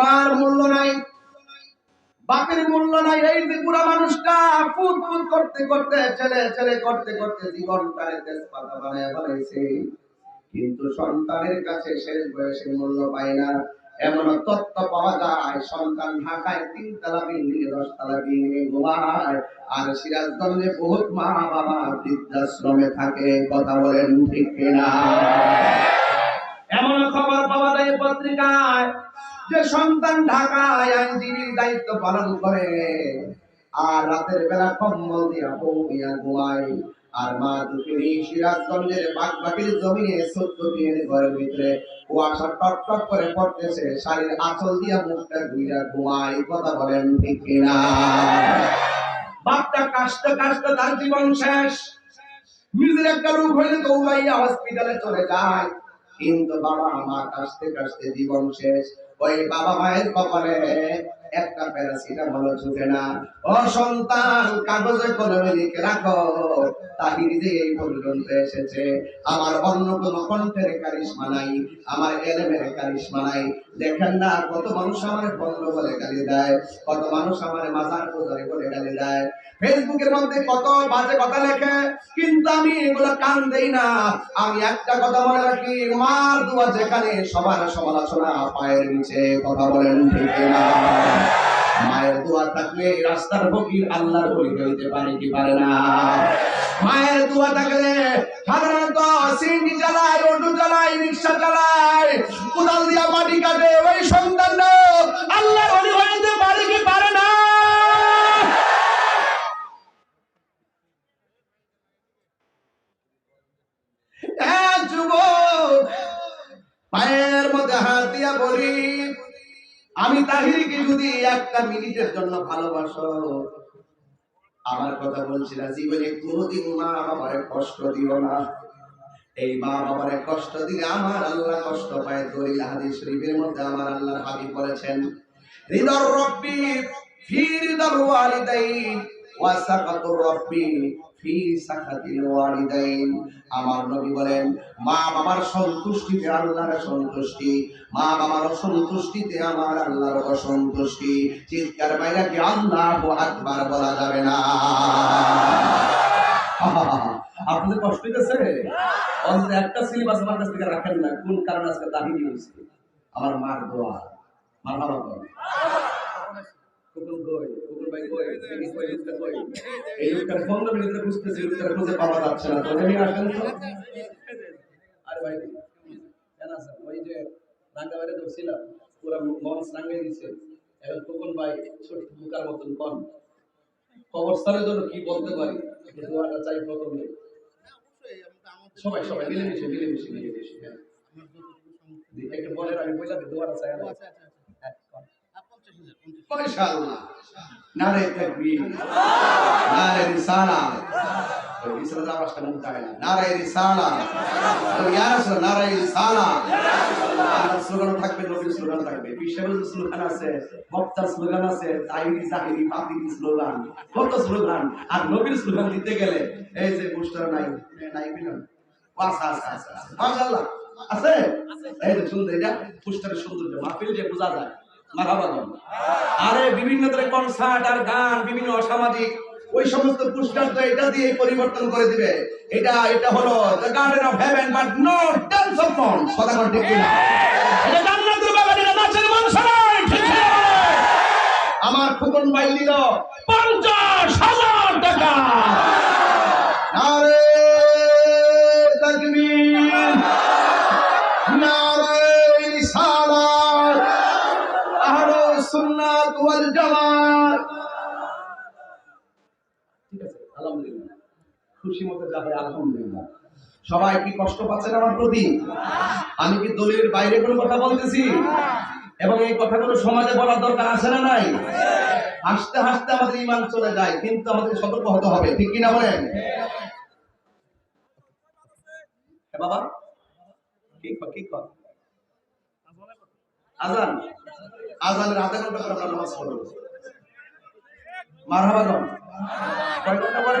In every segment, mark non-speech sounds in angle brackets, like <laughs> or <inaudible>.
মার মূল্য নাই, বাপের মূল্য নাই, এই যে মানুষটা ফুট ফুট করতে করতে করতে করতে বানায় বানাইছে কিন্তু সন্তানের কাছে শেষ মূল্য পায় না। এমন তথ্য পাওয়া যায়, সন্তান ঢাকায় তিনতলা বিল্ডিং দশতলা বিল্ডিং ঘুমায়। আর সিরাজগঞ্জে বহুত মা বাবা বৃদ্ধাশ্রমে থাকে, কথা বলেন ঠিক কিনা? এমন খবর পাওয়া যায় পত্রিকায় যে সন্তান ঢাকায় আইনজীবীর দায়িত্ব পালন করে, আর রাতের বেলা কম্বল দিয়া বৌমিয়া ঘুমায়, আর মা দুপুরি সিরাজগঞ্জের বাগবাটির জমিনে সত্য বিয়ের ঘরের ভিতরে কুয়াশা টক টক করে পড়তেছে, শাড়ির আঁচল দিয়া মুখটা ঘুইরা ঘুমায় কথা বলেন ঠিক কিনা? বাপটা কাশতে কাশতে তার জীবন শেষ। নিজের একটা রোগ হইলে দৌড়াইয়া হসপিটালে চলে যায়। কিন্তু বাবা মা কাশতে কাশতে জীবন শেষ। ওই বাবা মায়ের কপালে একটা প্যারাসিটামল ঝুঁকে না। ও সন্তান, কাগজে কলমে লিখে রাখো। এই পর্যন্ত এসেছে, আমার অন্য কণ্ঠের কারিশমা নাই, আমার এলেমের কারিশমা নাই। দেখেন না, কত মানুষ আমার বন্ধ বলে গালি দেয়, কত মানুষ আমার পূজারি বলে গালি দেয়। ফেসবুকের মধ্যে কত বাজে কথা লেখে, কিন্তু আমি এগুলো কান দেই না। আমি একটা কথা মনে রাখি, মার দুয়া যেখানে সবার সমালোচনা পায়ের নিচে, কথা বলেন ঠিক না মায়ের দোয়া থাকলে রাস্তার ফকির আল্লাহর বলি হইতে পারে কি পারে না? মায়ের দোয়া থাকলে সাধারণত সিন্ডি চালায় অটো চালায়, রিক্সা চালায়, কোদাল দিয়া মাটি কাটে, ওই সন্তান আল্লাহর বলি হইতে পারে কি পারে না? যুবক পায়ের মধ্যে হাত দিয়া বলি আমি তাহিরকে যদি একটা মিনিটের জন্য ভালোবাসো, আমার কথা বলছি না, জীবনে কোনোদিন মা বাবারে কষ্ট দিও না। এই মা বাবারে কষ্ট দিলে আমার আল্লাহ কষ্ট পায়। দলিল হাদিস শরীফের মধ্যে আমার আল্লাহর হাবিব বলেছেন হৃদর রব্বি ফি হৃদর ওয়ালিদাইন ওয়া সাকাতুর রব্বি আমার নবী বলেন, মা বাবার সন্তুষ্টিতে আল্লাহর সন্তুষ্টি, মা বাবার অসন্তুষ্টিতে আমার আল্লাহর অসন্তুষ্টি। চিৎকার বাইরে কি বলা যাবে না। <laughs> আপনাদের কষ্ট হইতেছে? একটা সিলেবাস আমার কাছ থেকে রাখেন না। কোন কারণে আজকে দাবি আমার মার দোয়া। মার বাবা? কুকুর কই? কুকুর ভাই কই? এই কই? লোকটা কই? এই লোকটার পনেরো মিনিটের খুঁজতেছি? লোকটার খুঁজে পাওয়া যাচ্ছে না। তো নিয়ে আসেন তো। আরে ভাই কেন আছে? ওই যে রাঙ্গা ধরছিলাম পুরা মঞ্চ রাঙ্গাই দিছে। এখন কোকন ভাই ছোট বুকার মতন কন। কবরস্থানের জন্য কি বলতে পারি? দোয়াটা চাই প্রথমে। সবাই সবাই মিলেমিশে মিলেমিশে মিলেমিশে। হ্যাঁ একটু বলেন আমি বললাম দোয়াটা চাই। আমি। মাশাআল্লাহ নারে তাকবীর। নারে রিসালাত তো রিসালাত আওয়াজটা মুখ থাকে না। নারে রিসালাত তো ইয়া রাসূল নারে রিসালাত আর স্লোগান থাকবে, নবীর স্লোগান থাকবে। বিশ্বের স্লোগান আছে বক্তার স্লোগান আছে তাইরি জাহিরি বাতিরি স্লোগান, কত স্লোগান। আর নবীর স্লোগান দিতে গেলে এই যে পোস্টার নাই নাই বিলন আচ্ছা আচ্ছা আচ্ছা মাশাআল্লাহ। আছে? এই যে সুন্দর এটা পোস্টারের সৌন্দর্য, মাহফিল যে বোঝা যায়। আরে বিভিন্ন কনসার্ট আর গান, বিভিন্ন অসামাজিক, ওই সমস্ত পুরস্কার তো এটা দিয়ে পরিবর্তন করে দিবে। এটা এটা হলো garden of heaven but terms of মন ঠিক আমার ফুকন ভাই দিল পঞ্চাশ হাজার টাকা। নারে খুশি মতো যাবে আলহামদুলিল্লাহ। সবাই কি কষ্ট পাচ্ছেন আমার প্রতি? আমি কি দলের বাইরে কোনো কথা বলতেছি? এবং এই কথাগুলো সমাজে বলার দরকার আছে না নাই? হাসতে হাসতে আমাদের ইমান চলে যায়, কিন্তু আমাদের সতর্ক হতে হবে, ঠিক কিনা বলেন? বাবা, কি ক- কি আজান। আজানের আধা ঘণ্টা পর আমরা নামাজ পড়ব মারহাবা কয় ঘণ্টা পরে?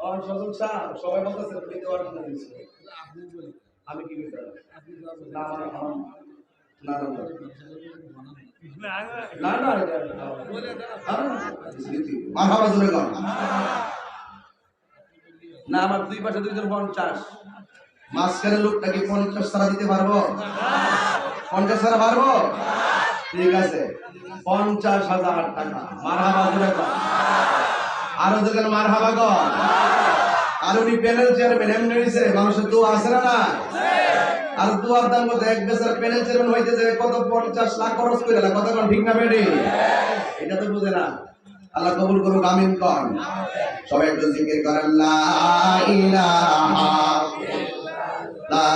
সবাই বলতেছে তুমি আমি কি না আমার না আমার দুই পাশে দুইজন পঞ্চাশ মাঝখানে লোকটা কি পঞ্চাশ ছাড়া দিতে পারব? পঞ্চাশ ছাড়া পারব? ঠিক আছে। পঞ্চাশ হাজার টাকা। মারহাবা জোরে আরও দুজন মারহাবা গো। আর উনি প্যানেল চেয়ারম্যান এমনি হয়েছে মানুষের দু আছে না না আর দুয়ার দাম কত এক বেচার প্যানেল চেয়ারম্যান হইতে যে কত পঞ্চাশ লাখ খরচ করে কত কোন ঠিক না বেডি এটা তো বুঝে না। আল্লাহ কবুল করুক আমিন কর সবাই একটু জিকির করেন লা ইলাহা লা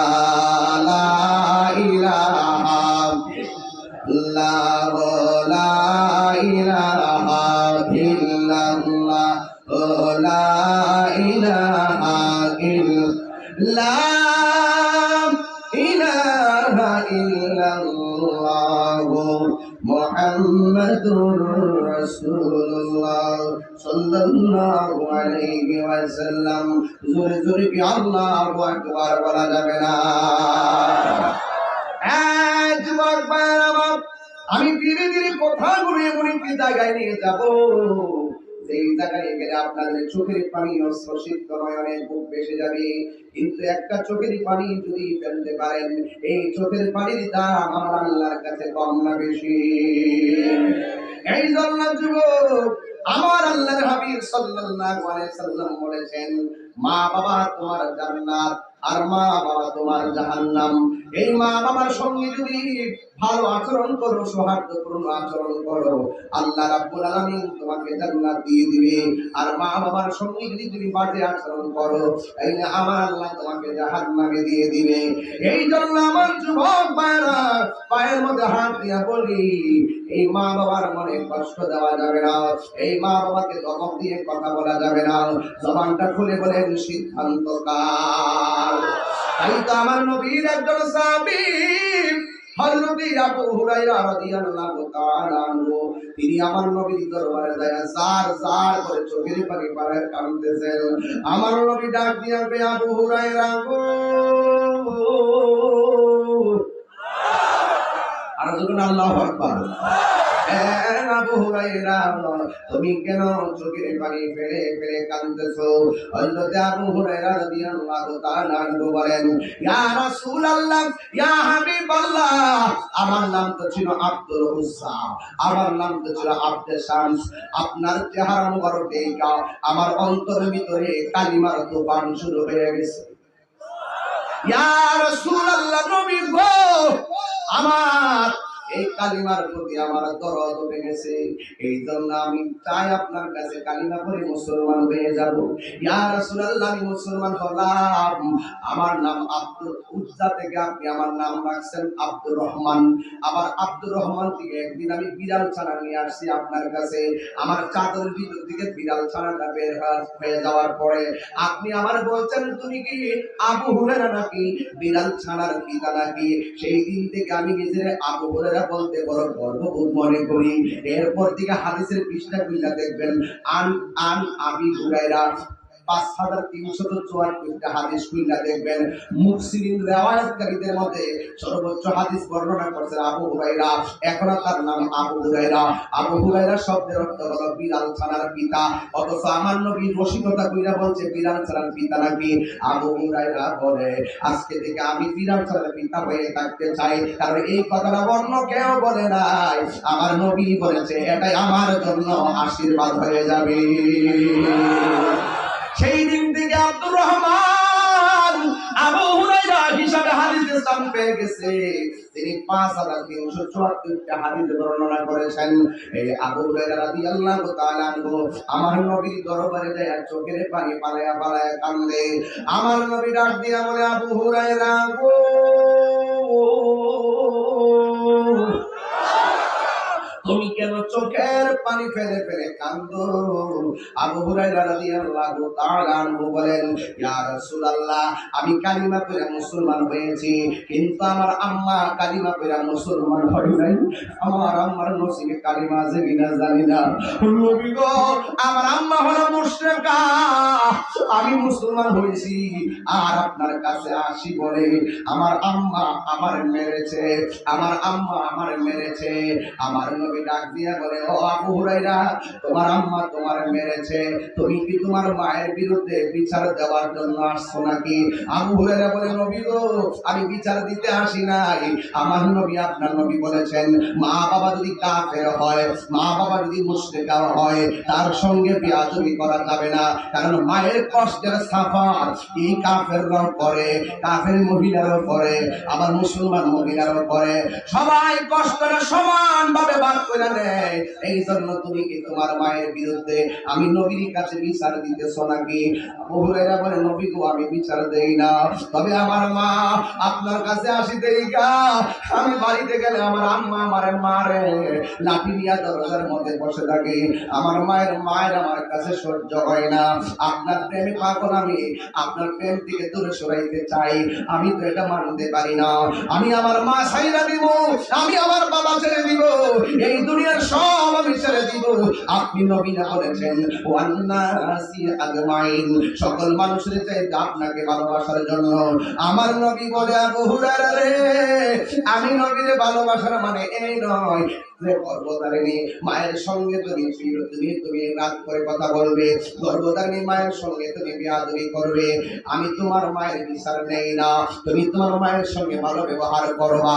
ওয়াসাল্লাম জোরে জোরে কি আল্লাহু আকবার বলা যাবে না? ভাইয়েরা আমি ধীরে ধীরে কথাগুলো এমন একটি জায়গায় নিয়ে যাব। সেই জায়গায় গেলে আপনাদের চোখের পানি নয়নে বেসে যাবে। কিন্তু একটা চোখের পানি যদি ফেলতে পারেন, এই চোখের পানির দাম আমার আল্লাহর কাছে কম না বেশি। এই জন্য যুবক আমার আল্লাহর হাবিব সাল্লাল্লাহু আলাইহি সাল্লাম বলেছেন মা বাবা তোমার জান্নাত আর মা বাবা তোমার জাহান্নাম। এই মা বাবার সঙ্গে যদি ভালো আচরণ করো, সৌহার্দ্যপূর্ণ আচরণ করো, আল্লাহ রাব্বুল আলামিন তোমাকে জান্নাত দিয়ে দিবে। আর মা বাবার সঙ্গে যদি তুমি বাজে আচরণ করো, এই যে আমার আল্লাহ তোমাকে জাহান্নামে দিয়ে দিবে। এই জন্য আমার যুবক ভাইরা পায়ের মধ্যে হাত দিয়া বলি, এই মা বাবার মনে কষ্ট দেওয়া যাবে না, এই মা বাবাকে ধমক দিয়ে কথা বলা যাবে না। জবানটা খুলে বলেন সিদ্ধান্ত কার তাই তো আমার নবীর একজন আনহু, তিনি আমার নবীর দরবারে যায় জার জার করে চোখের পানি পারে কাঁদতেছেন। আমার নবী ডাক দিয়া বে আবু হুরায়রা গো! আর যখন আল্লাহু আকবার। তুমি কেন চোখের পানি ফেলে ফেলে হযরতে আবু আনহু বলেন, ইয়া ইয়া আমার নাম তো ছিল আব্দুল আমার নাম তো ছিল আব্দে শামস। আপনার চেহারা মুবারক আমার অন্তরের ভিতরে কালিমার তুফান শুরু হয়ে গেছে। ইয়া রাসূলুল্লাহ, নবী গো, আমার এই কালিমার প্রতি আমার দরদ উঠে গেছে এই জন্য আমি চাই আপনার কাছে কালিমা পড়ে মুসলমান হয়ে যাব। ইয়া রাসূলুল্লাহ, আমি মুসলমান হলাম। আমার নাম আব্দুল উজ্জা থেকে আপনি আমার নাম রাখছেন আব্দুর রহমান। আবার আব্দুর রহমান থেকে একদিন আমি বিড়াল ছানা নিয়ে আসছি আপনার কাছে। আমার চাদরের ভিতর থেকে বিড়াল ছানাটা বের হয়ে যাওয়ার পরে আপনি আমার বলছেন, তুমি কি আবু হুরেরা নাকি? বিড়াল ছানার পিতা নাকি? সেই দিন থেকে আমি নিজের আবু হুরেরা বলতে বড় গর্ববোধ মনে করি। এরপর থেকে হাদিসের পৃষ্ঠা খুললে দেখবেন, আন আন আবি হুরাইরা পাঁচ হাজার তিনশত হাদিস দেখবেন। রেওয়ায়তকারীদের মধ্যে সর্বোচ্চ হাদিস বর্ণনা করছেন আবু হুরাইরা তার নাম আবু হুরাইরা আবু হুরাইরা শব্দের অর্থ বিড়াল ছানার পিতা। অথচ আমার রসিকতা বলছে বিড়াল ছানার পিতা নাকি? আবু হুরাইরা বলে, আজকে থেকে আমি বিড়াল ছানার পিতা হয়ে থাকতে চাই। কারণ এই কথাটা অন্য কেউ বলে নাই। আমার নবী বলেছে, এটাই আমার জন্য আশীর্বাদ হয়ে যাবে। সেই দিন থেকে আব্দুর রহমান আবু হুরাইরা হিসাবে হাদিসে স্থান পেয়ে গেছে। তিনি পাঁচ হাজার তিনশো চুয়াত্তরটা হাদিস বর্ণনা করেছেন। এই আবু হুরাইরা রাদিয়াল্লাহু তাআলা আমার নবীর দরবারে যায় চোখের পানি পালায়া পালায়া কান্দে। আমার নবী ডাক দিয়া বলে, আবু হুরাইরা গো চোখের পানি ফেলে ফেলে কান্দো আবু হুরায়রা রাদিয়াল্লাহু তাআলা আনহু বলেন, ইয়া রাসূলুল্লাহ, আমি কালিমা পড়ে মুসলমান হয়েছি, কিন্তু আমার আম্মা কালিমা পড়ে মুসলমান হয় নাই। আমার আম্মার নসিবে কালিমা আছে কিনা জানি না। নবী গো, আমার আম্মা হলো মুশরিকা আমি মুসলমান হয়েছি। আর আপনার কাছে আসি বলে, আমার আম্মা আমার মেরেছে, আমার আম্মা আমার মেরেছে। আমার নবী ডাক দিয়া বলে, ও আবু হুরাইরা তোমার আম্মা তোমার মেরেছে। তুমি কি তোমার মায়ের বিরুদ্ধে বিচার দেওয়ার জন্য আসছো নাকি? আবু হুরাইরা বলে, নবী গো, আমি বিচার দিতে আসি নাই। আমার নবী আপনার নবী বলেছেন, মা বাবা যদি কাফের হয়, মা বাবা যদি মুশরিকা হয়, তার সঙ্গে বিয়াদবি করা যাবে না। কারণ মায়ের কষ্টের সাফার এই কাফেররাও করে, কাফের মহিলারাও করে, আবার মুসলমান মহিলারাও করে। সবাই কষ্টটা সমান ভাবে ভাগ করে নেয়। এই জন্য তুমি কি তোমার মায়ের বিরুদ্ধে আমি নবীর কাছে বিচার দিতেছ নাকি? বহুরেরা বলে, নবী গো, আমি বিচার দেই না। তবে আমার মা আপনার কাছে আসি আমি বাড়িতে গেলে আমার আম্মা আমারে মারে। লাঠি নিয়ে দরজার মধ্যে বসে থাকে। আমার মায়ের মায়ের আমার কাছে সহ্য হয় না। আপনার প্রেমে পাগল আমি। আপনার প্রেম থেকে দূরে সরাইতে চাই। আমি তো এটা মানতে পারি না। আমি আমার মা সাইরা দিব। আমি আমার বাবা ছেড়ে দিব। এই দুনিয়ার সব আমি ছেড়ে দিব। আপনি নবীনা বলেছেন, ওয়ান্নাসি আগমাইন সকল মানুষের চাইতে আপনাকে ভালোবাসার জন্য। আমার নবী বলে, আবু হুরায়রা রে, আমি নবীরে ভালোবাসার মানে এই নয়। গর্ভধারিণী, মায়ের সঙ্গে তুমি তুমি তুমি রাগ করে কথা বলবে, গর্ভধারিণী মায়ের সঙ্গে তুমি বিয়াদবি করবে, আমি তোমার মায়ের বিচার নেই না, তুমি তোমার মায়ের সঙ্গে ভালো ব্যবহার করবা।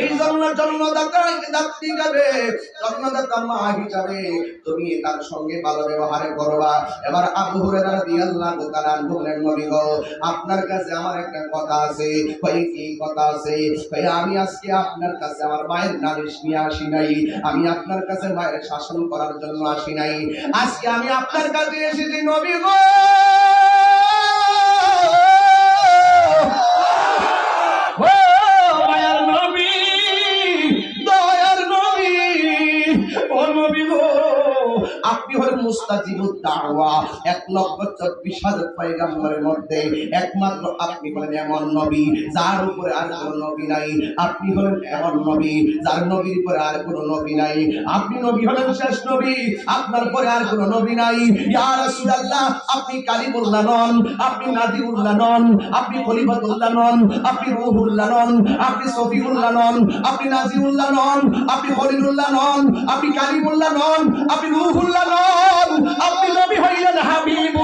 এই জন্য জন্মদাতা দাত্রী যাবে, জন্মদাতা মা হিসাবে তুমি তার সঙ্গে ভালো ব্যবহার করবা। এবার আবু হুরায়রা রাদিয়াল্লাহু তাআলা নবী গো, আপনার কাছে আমার একটা কথা আছে। কই কি কথা আছে? কই আমি আজকে আপনার কাছে আমার মায়ের নালিশ নিয়ে আসি নাই। আমি আপনার কাছে মায়ের শাসন করার জন্য আসি নাই। আজকে আমি আপনার কাছে এসেছি নবী গো! দাওয়া। এক লক্ষ চব্বিশ হাজার পয়গাম্বরের মধ্যে একমাত্র আপনি হলেন এমন নবী, যার উপরে আর কোনো নবী নাই। আপনি হলেন এমন নবী, যার নবীর আর কোনো নবী নাই। আপনি নবী হলেন শেষ নবী, আপনার পরে আর কোনো নবী নাই। আপনি কালিমুল্লাহ নন, আপনি নাদিউল্লাহ নন, আপনি খলিফাতুল্লাহ নন, আপনি রূহুল্লাহ নন, আপনি সফিউল্লাহ নন, আপনি নাজিউল্লাহ নন, আপনি খলিলুল্লাহ নন, আপনি কালিমুল্লাহ নন, আপনি নন। আপনি নবী হইলেন হাবিবুল্লাহ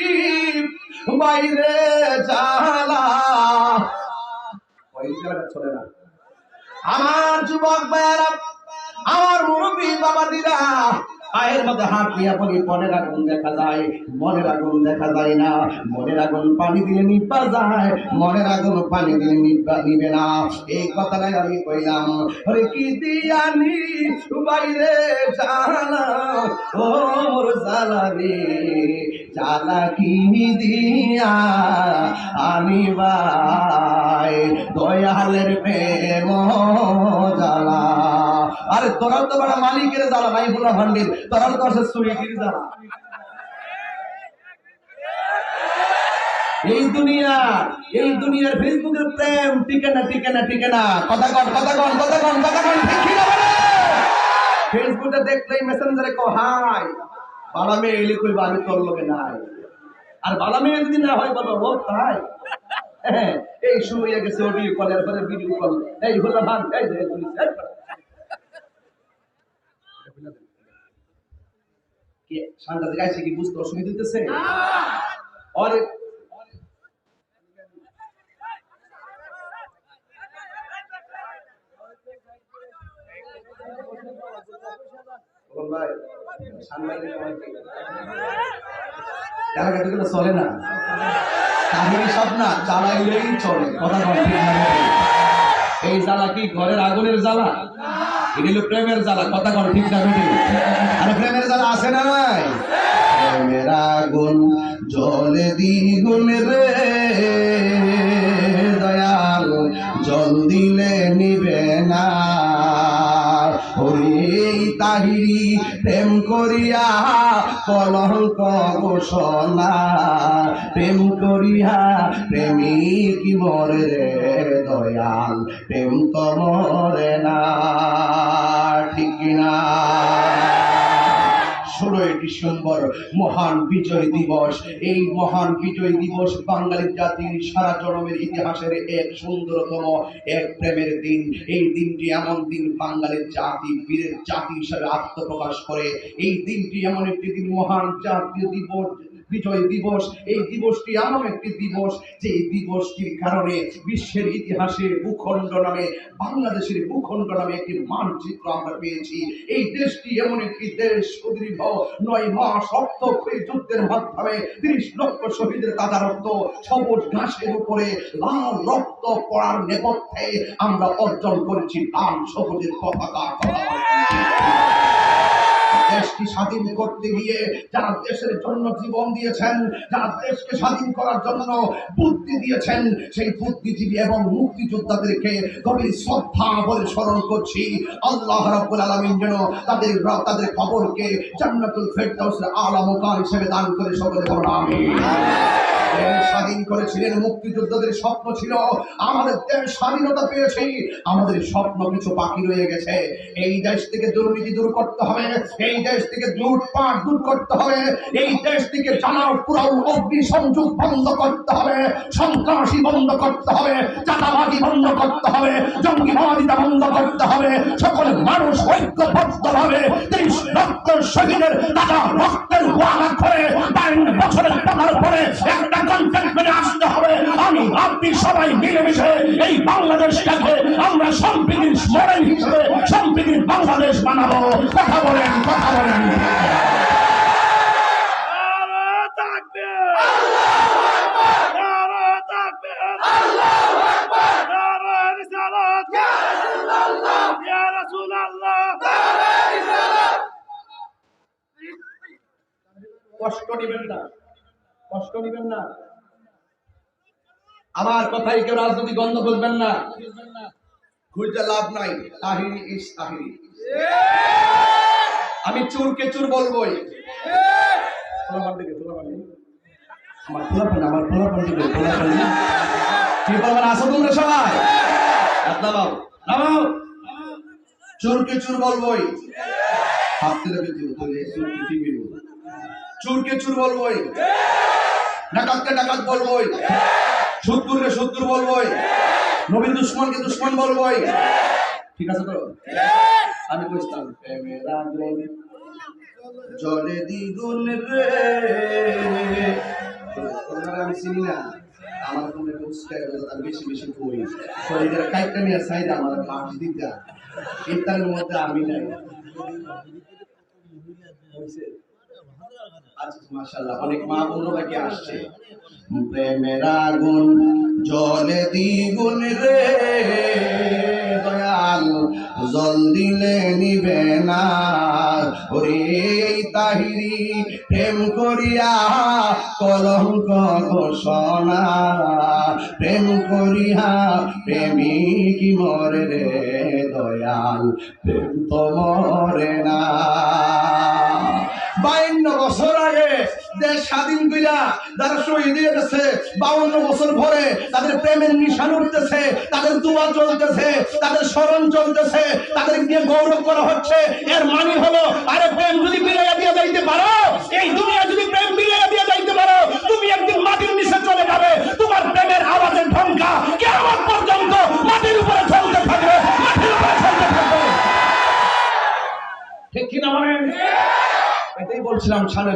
বাইরে না। আমার যুবক আমার মুরব্বী বাবা পায়ের মধ্যে হাত দিয়া বলি, মনের আগুন দেখা যায়, মনের আগুন দেখা যায় না। মনের আগুন পানি দিলে নিব্বা যায়, মনের আগুন পানি দিলে নিব্বা নিবে না। এই কথাটাই আমি কইলাম। হরে কি দিয়ানি, বাইরে জানা ও মোর জালা রে। জালা কি দিয়া আমি ভাই দয়ালের প্রেম জ্বালা। আরে তোরাও তো বড় মালিকের জ্বালা নাই বলা ভান্ডির। তোরাও তো আছে সুইটির জ্বালা। এই দুনিয়া, এই দুনিয়ার ফেসবুকের প্রেম টিকে না টিকে না টিকে না। কথা কন কথা কন কথা কন কথা কন, ঠিক ফেসবুকে দেখলেই মেসেঞ্জারে কো হাই। বালামে এলে কই আমি তোর লোকে নাই আর বালামে যদি না হয় বলো ও তাই এই শুরু গেছে অডিও কলের পরে ভিডিও কল এই হলো ভান এই যে তুমি কে সাংঘাতে গাইছে কি বুঝতে অসুবিধা হইতেছে অরে ভাই চলে না। কাহিনী সব না চলে, কথা? এই জ্বালা কি ঘরের আগুনের জ্বালা? হলো প্রেমের জ্বালা, কথা কর ঠিক না প্রেমের জ্বালা আছে না নাই? প্রেমের আগুন জলে দ্বিগুণ রে, দয়াল, জল দিলে নিবে না। তাহিরি প্রেম করিয়া কলঙ্ক ঘোষণা প্রেম করিয়া প্রেমিক মরে রে দয়াল, প্রেম তো মরে না, ঠিক না ষোলোই ডিসেম্বর মহান বিজয় দিবস। এই মহান বিজয় দিবস বাঙালি জাতির সারা জনমের ইতিহাসের এক সুন্দরতম, এক প্রেমের দিন। এই দিনটি এমন দিন বাঙালির জাতি, বীরের জাতি হিসাবে আত্মপ্রকাশ করে। এই দিনটি এমন একটি দিন মহান জাতীয় দিবস বিজয় দিবস। এই দিবসটি এমন একটি দিবস যে এই দিবসটির কারণে বিশ্বের ইতিহাসে ভূখণ্ড নামে, বাংলাদেশের ভূখণ্ড নামে একটি মানচিত্র আমরা পেয়েছি। এই দেশটি এমন একটি দেশ সুদীর্ঘ নয় মাস রক্তক্ষয়ী যুদ্ধের মাধ্যমে তিরিশ লক্ষ শহীদের কাদা রক্ত সবুজ ঘাসের উপরে, লাল রক্ত পড়ার নেপথ্যে আমরা অর্জন করেছি লাল সবুজের পতাকা। দেশকে স্বাধীন করতে গিয়ে যারা দেশের জন্য জীবন দিয়েছেন, যারা দেশকে স্বাধীন করার জন্য বুদ্ধি দিয়েছেন, সেই বুদ্ধিজীবী এবং মুক্তিযোদ্ধাদেরকে গভীর শ্রদ্ধা বলে স্মরণ করছি। আল্লাহ রাব্বুল আলামিন যেন তাদের তাদের খবরকে জান্নাতুল ফেরদাউসের আলা মুকাম হিসেবে দান করে সকলে বলা দেশ স্বাধীন করেছিলেন মুক্তিযোদ্ধাদের স্বপ্ন ছিল, আমাদের দেশ স্বাধীনতা পেয়েছি, আমাদের স্বপ্ন কিছু বাকি রয়ে গেছে। এই দেশ থেকে দুর্নীতি দূর করতে হবে, এই দেশ থেকে লুটপাট দূর করতে হবে, এই দেশ থেকে জানার পুরাও অগ্নি সংযোগ বন্ধ করতে হবে, সন্ত্রাসী বন্ধ করতে হবে, চাঁদাবাজি বন্ধ করতে হবে, জঙ্গিবাদিতা বন্ধ করতে হবে, সকল মানুষ ঐক্যবদ্ধভাবে তিরিশ লক্ষ শহীদের টাকা রক্তের করে বছরের টাকার পরে আপনি সবাই মিলেমিশে এই বাংলাদেশটাকে আমরা সম্প্রীতির মডেল হিসেবে সম্প্রীতির বাংলাদেশ বানাবো। কথা বলেন কথা বলেন। ইয়া কষ্ট নেবেন না কষ্ট নেবেন না। আমার কথাই কেউ রাজনৈতিক গন্ধ খুঁজবেন না। খুঁজতে লাভ নাই। তাহিরি ইস তাহিরি। আমি চুরকে চুর বলবোই। আমার আমার কি বলবেন, আসো তোমরা সবাই। নামাও চুরকে চুর বলবোই। তুলে দিতে তাহলে চুরকে বলব? চুরকে চুর বলবোই। ডাকাতকে ডাকাত বলবোই। সুদপুরকে সুদপুর বলবোই। নবীর দুশ্মনকে দুশ্মন বলবোই। ঠিক আছে তো? আমি বুঝতাম জলে দ্বিগুণ রে আমি চিনি না, আমার একটা উস্কায় বেশি বেশি বই শরীরের কাইটটা নিয়ে সাইড আমার পাশ দিতা ইফতারের মধ্যে আমি নাই। মাশাআল্লাহ অনেক মা কি আসছে। প্রেমের আগুন, জলে দ্বিগুণ রে। দয়াল, জল দিলে নিবে না। ওরে তাহিরি প্রেম করিয়া কলঙ্ক ঘোষণা। প্রেম করিয়া প্রেমিক মরে রে দয়াল, প্রেম তো মরে না। বায়ান্ন বছর আগে দেশ স্বাধীন কইরা যারা শহীদ হয়ে বাউন্ন বছর পরে তাদের প্রেমের নিশান উঠতেছে, তাদের দোয়া চলতেছে, তাদের স্মরণ চলতেছে তাদের নিয়ে গৌরব করা হচ্ছে। এর মানে হলো, আরে প্রেম যদি বিলাইয়া দিয়ে যাইতে পারো, এই দুনিয়া যদি প্রেম বিলাইয়া দিয়ে যাইতে পারো, তুমি একদিন মাটির নিচে চলে যাবে, তোমার প্রেমের আওয়াজের ঢঙ্কা কেমন পর্যন্ত মাটির উপরে চলতে থাকবে, মাটির উপরে চলতে থাকবে। ঠিক কিনা বলেন? বলছিলাম সাড়ে